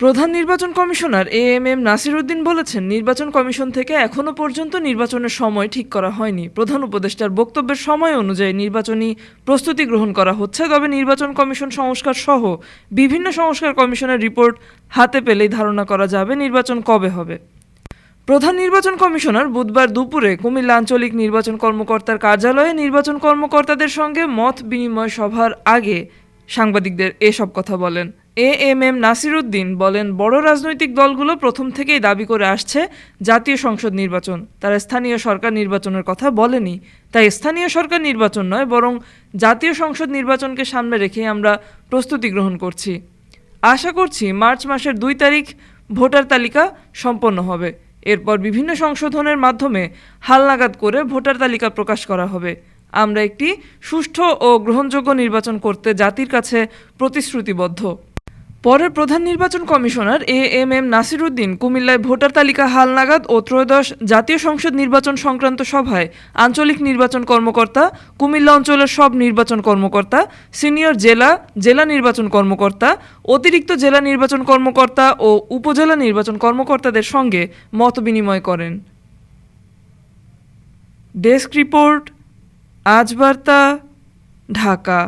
প্রধান নির্বাচন commissioner A M M Nasiruddin বলেছেন, নির্বাচন কমিশন থেকে এখনও পর্যন্ত নির্বাচনের সময় ঠিক করা হয়নি। প্রধান উপদেষ্টার বক্তব্যের সময় অনুযায়ী নির্বাচনী প্রস্তুতি গ্রহণ করা হচ্ছে, তবে নির্বাচন কমিশন সংস্কার সহ বিভিন্ন সংস্কার কমিশনের রিপোর্ট হাতে পেলেই ধারণা করা যাবে নির্বাচন কবে হবে। প্রধান নির্বাচন কমিশনার বুধবার দুপুরে কুমিল্লা আঞ্চলিক নির্বাচন কর্মকর্তার কার্যালয়ে নির্বাচন কর্মকর্তাদের সঙ্গে মত বিনিময় সভার আগে সাংবাদিকদের এসব কথা বলেন। এ এম এম নাসিরুদ্দিন বলেন, বড় রাজনৈতিক দলগুলো প্রথম থেকেই দাবি করে আসছে জাতীয় সংসদ নির্বাচন। তারা স্থানীয় সরকার নির্বাচনের কথা বলেনি। তাই স্থানীয় সরকার নির্বাচন নয়, বরং জাতীয় সংসদ নির্বাচনকে সামনে রেখে আমরা প্রস্তুতি গ্রহণ করছি। আশা করছি মার্চ মাসের দুই তারিখ ভোটার তালিকা সম্পন্ন হবে। এরপর বিভিন্ন সংশোধনের মাধ্যমে হালনাগাদ করে ভোটার তালিকা প্রকাশ করা হবে। আমরা একটি সুষ্ঠু ও গ্রহণযোগ্য নির্বাচন করতে জাতির কাছে প্রতিশ্রুতিবদ্ধ। পরে প্রধান নির্বাচন commissioner A M M Nasiruddin কুমিল্লায় ভোটার তালিকা হালনাগাদ ও ত্রয়োদশ জাতীয় সংসদ নির্বাচন সংক্রান্ত সভায় আঞ্চলিক নির্বাচন কর্মকর্তা, কুমিল্লা অঞ্চলের সব নির্বাচন কর্মকর্তা, সিনিয়র জেলা জেলা নির্বাচন কর্মকর্তা, অতিরিক্ত জেলা নির্বাচন কর্মকর্তা ও উপজেলা নির্বাচন কর্মকর্তাদের সঙ্গে মত বিনিময় করেন। ডেস্ক রিপোর্ট, আজ বার্তা, ঢাকা।